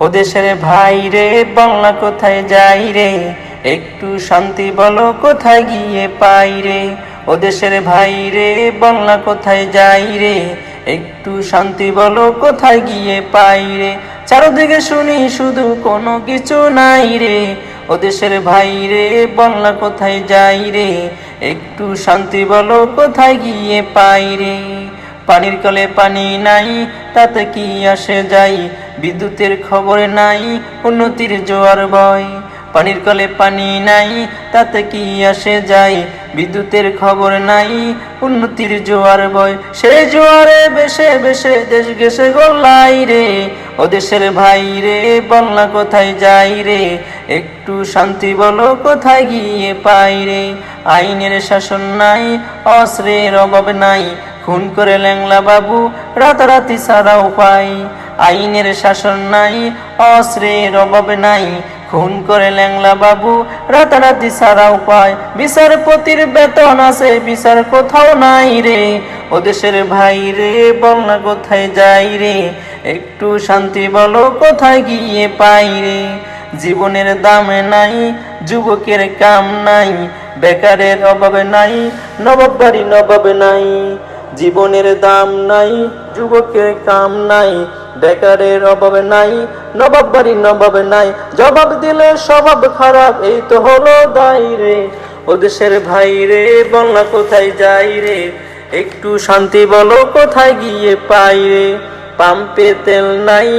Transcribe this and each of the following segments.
ও দেশের ভাই রে, বাংলা কোথায় যাই রে? একটু শান্তি বলো, কোথায় গিয়ে পাই রে? ও দেশের ভাই রে, বাংলা কোথায় যাই রে? একটু শান্তি বলো, কোথায় গিয়ে পাই রে? চারদিকে শুনি শুধু কোনো কিছু নাই রে। ও দেশের ভাই রে, বাংলা কোথায় যাই রে? একটু শান্তি বলো, কোথায় গিয়ে পাই রে? পানির কলে পানি নাই, তাতে কি আসে যাই? বিদ্যুতের খবর নাই, উন্নতির জোয়ার বয়। পানির কলে পানি নাই, তাতে কি আসে যাই বিদ্যুতের খবর নাই, উন্নতির জোয়ার বয়। সে জোয়ারে বেশে বেশে দেশ গেছে গোল্লাই রে। ও দেশের ভাই রে বলনা কোথায় যাই রে? একটু শান্তি বলো, কোথায় গিয়ে পাই রে? আইনের শাসন নাই, অস্ত্রের অভাব নাই। খুন করে ল্যাংলা বাবু, রাতারাতি সারা উপায়। আইনের শাসন নাই, অস্ত্রের অভাব নাই। খুন করে ল্যাংলা বাবু, রাতারাতি সারা উপায়। বিচারপতির বেতন আছে, বিচার কোথাও নাই রে। ও দেশের ভাই রে বল না কোথায় যাই রে? একটু শান্তি বলো, কোথায় গিয়ে পাই রে? জীবনের দামে নাই, যুবকের কাম নাই, বেকারের অভাবে নাই নবাব বাড়ি নবাবে নাই। জীবনের দাম নাই, যুবকের কাম নাই বেকারের অভাবে নাই নবাব বাড়ির নবাবে নাই। জবাব দিলে স্বভাব খারাপ, এই তো হলো দায় রে। ও দেশের ভাই রে, বাংলা কোথায় যাই রে? একটু শান্তি বলো, কোথায় গিয়ে পাই রে? পাম্পে তেল নাই,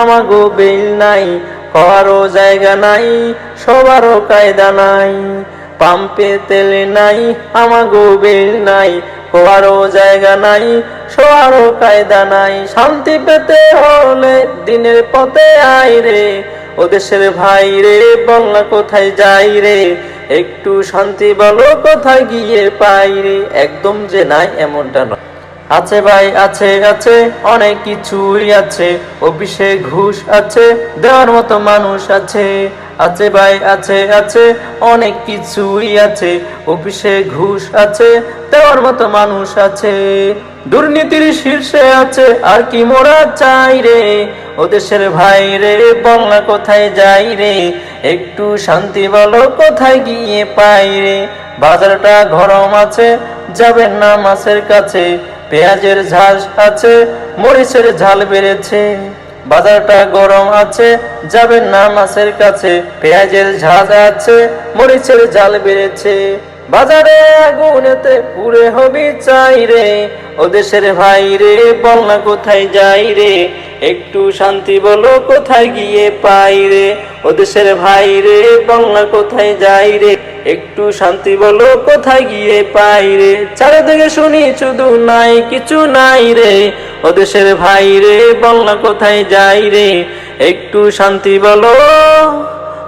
আমাগো বেল নাই, খাওয়ারও জায়গা নাই, সবারও কায়দা নাই। পাম্পে তেল নাই, আমাগো বেল নাই হওয়ারও জায়গা নাই শোয়ারও কায়দা নাই, শান্তি পেতে হলে দিনের পথে আই রে। ও দেশের ভাই রে, বাংলা কোথায় যাই রে? একটু শান্তি বলো, কোথায় গিয়ে পাই রে? একদম যে নাই, এমনটা নয়। আছে ভাই, আছে আছে, অনেক কিছুই আছে। অফিসে ঘুষ আছে, দেওয়ার মতো মানুষ আছে। আছে ভাই, আছে আছে, অনেক কিছুই আছে। অফিসে ঘুষ আছে, দেওয়ার মতো মানুষ আছে। দুর্নীতির শীর্ষে আছে, আর কি মোরা চাই রে? ও দেশের ভাই রে বাংলা কোথায় যাই রে? একটু শান্তি বলো, কোথায় গিয়ে পাই রে? বাজারটা গরম আছে যাবেন না মাছের কাছে। পেঁয়াজের ঝাল আছে, মরিচের ঝাল বেড়েছে। বাজারটা গরম আছে যাবেন না মাছের কাছে। পেঁয়াজের ঝাল আছে, মরিচের ঝাল বেড়েছে। বাজারে আগুনেতে পুরে হবি চাই রে। ও দেশের ভাই রে বল না কোথায় যাই রে। একটু শান্তি বলো কোথায় গিয়ে পাই রে। ও দেশের ভাই রে বল না কোথায় যাই রে। একটু শান্তি বলো কোথায় গিয়ে পাই রে। চারিদিকে শুনি শুধু নাই, কিছু নাই রে। ও দেশের ভাই রে বল না কোথায় যাই রে। একটু শান্তি বলো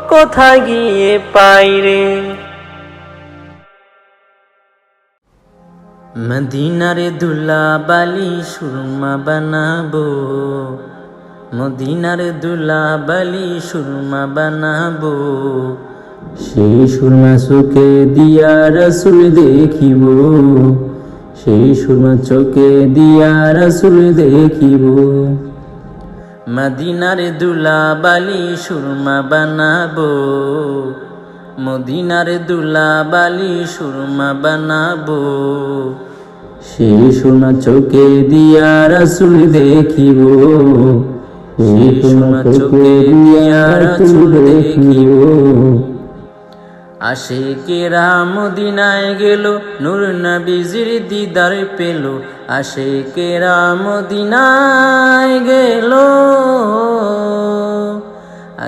কোথায় গিয়ে পাই রে। মদিনারে দুলা বালি সুরমা বানাবো। মদিনার দুলা বালি সুরমা বানাবো। সেই সুরমা চোখে দিয়া রসুল দেখিব। সেই সুরমা চোখে দিয়া রসুল দেখিব। মদিনার দুলা বালি সুরমা বানাবো। মদিনার দুলা বালি সুরমা বানাবো। সেই সোনা চোখে দিয়া রসুল দেখিব। সেই সুরমা চোখে দিয়া রসুল দেখিব। আশেকেরা মদিনায় গেল, নূর নবীজির দিদার পেল। আশেকেরা মদিনায় গেল।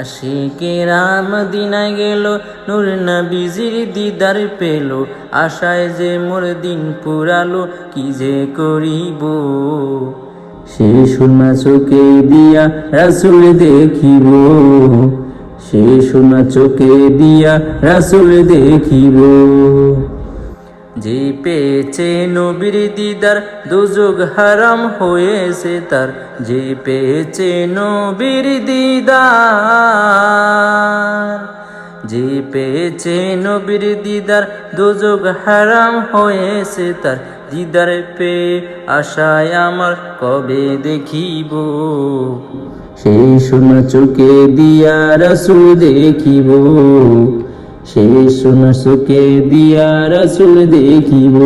আশেকেরা মদিনায় গেল, নূর নবীজির দিদার পেল। আশায় যে মোর দিন পুরালো, কি যে করিব? সেই সুরমা চোখে দিয়া রসুল দেখিব। সেই সুরমা চোখে দিয়া রসুল দেখিব। যে পেয়েছে নবীর দিদার, দুযোগ হারাম হয়েছে তার। যে পেয়েছে নবীর দিদার যে পেয়েছে নবীর দিদার, দুযোগ হারাম হয়েছে তার। দিদার পে আশায় আমার কবে দেখিব? সেই সোনা চোখে দিয়া রসুল দেখিব। সেই সোনা চোখে দিয়া রসুল দেখিব।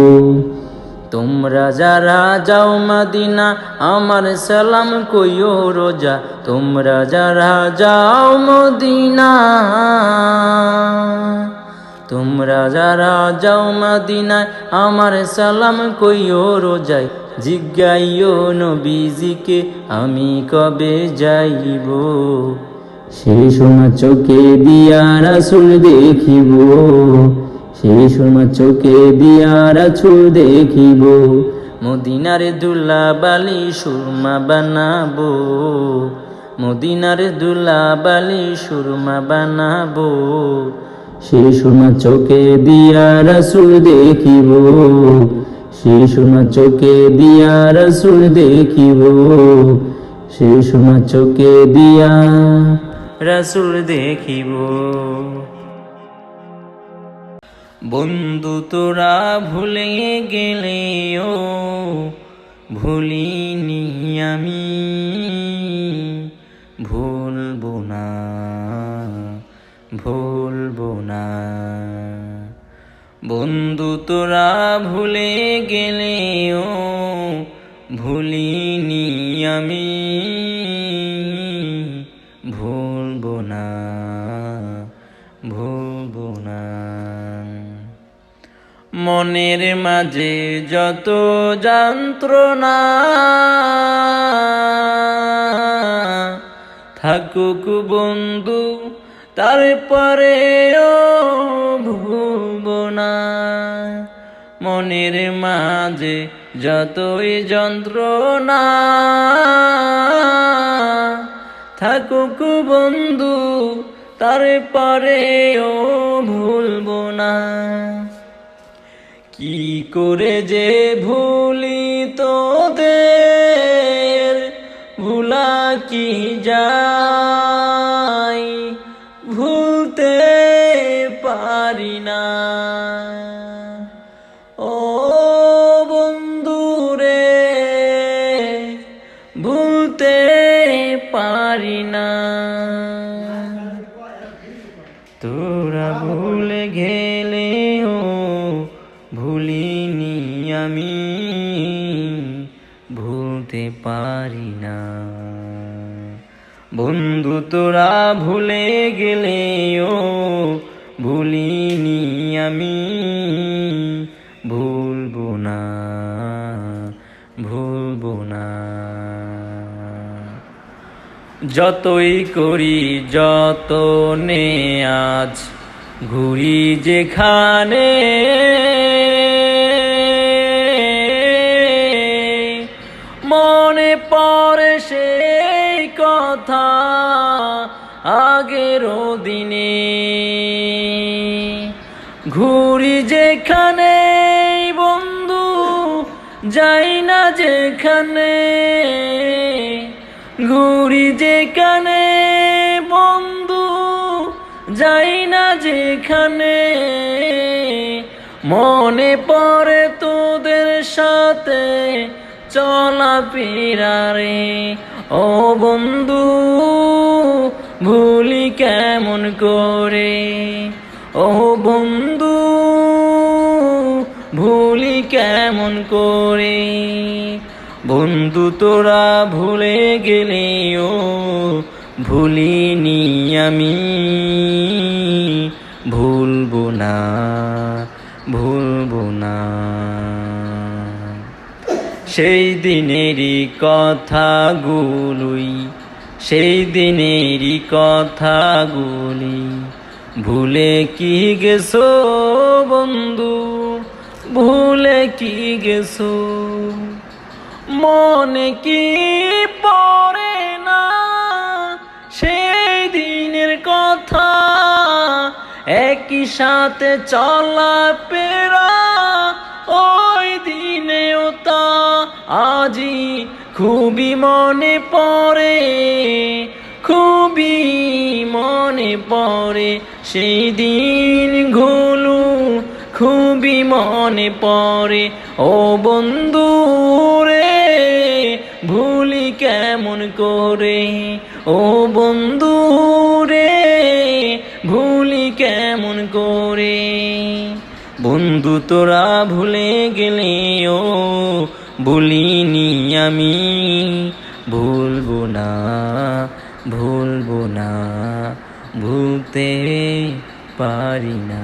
তোমরা যারা যাও মাদিনা, আমার সালাম কইও রোজা। তোমরা যারা যাও মদিনা, তোমরা যারা যাও মাদিনায় আমার সালাম কইও রোজাই জিজ্ঞাইও নবীজিকে, আমি কবে যাইব? সেই সোনা চোখে দিয়া রাসুল দেখিব, সেই সোনা চোখে দিয়া রাসুল দেখিব, মদিনার দুলা বালি সুরমা বানাবো, মদিনার দুলা বালি সুরমা বানাবো। সেই সোনা চোখে দিয়া রাসুল দেখিব, সেই সোনা চোখে দিয়া রাসুল দেখিব, সেই সোনা চোখে দিয়া রাসুল দেখিব। বন্ধু তোরা ভুলে গেলে ও ভুলিনি আমি, ভুলবো না ভুলবো না। বন্ধু তোরা ভুলে গেলে ও ভুলিনি আমি মনের মাঝে যত যন্ত্রণা থাকুক বন্ধু তারপরে ও ভুলব না। মনের মাঝে যতই যন্ত্রণা থাকুক বন্ধু তারপরে ও ভুলব না। কি করে যে ভুলি তোদের? ভুলা কি যাই ভুলতে পারি না। ও বন্ধু রে ভুলতে পারি না। তোরা পারি না। বন্ধু, তোরা ভুলে গেলে গেলেও ভুলিনি আমি, ভুলবো না ভুলবো না। যতই করি যত নে আজ ঘুরি যেখানে পড়ে সেই কথা আগের দিনে। ঘুরি যেখানে, বন্ধু, যাই না যেখানে। ঘুরি যেখানে, বন্ধু, যাই না যেখানে। মনে পড়ে তোদের সাথে চলা রে ও বন্ধু, ভুলি কেমন করে? ও বন্ধু, ভুলি কেমন করে? বন্ধু, তোরা ভুলে গেলে ও ভুলিনি আমি। ভুলবো না ভুলবো না। সেই দিনেরই কথাগুলোই সেই দিনেরই কথাগুলি। ভুলে কি গেছো বন্ধু? ভুলে কি গেছো? মনে কি পড়ে না? সেই দিনের কথা, একই সাথে চলা পেরা ওই দিনেও তা আজি খুবই মনে পড়ে, খুবই মনে পড়ে সেই দিনগুলো, খুবই মনে পড়ে। ও বন্ধু রে, ভুলি কেমন করে? ও বন্ধু রে, ভুলি কেমন করে? বন্ধু তোরা ভুলে গেলে ও ভুলিনি আমি। ভুলবো না ভুলবো না ভুলতে পারি না।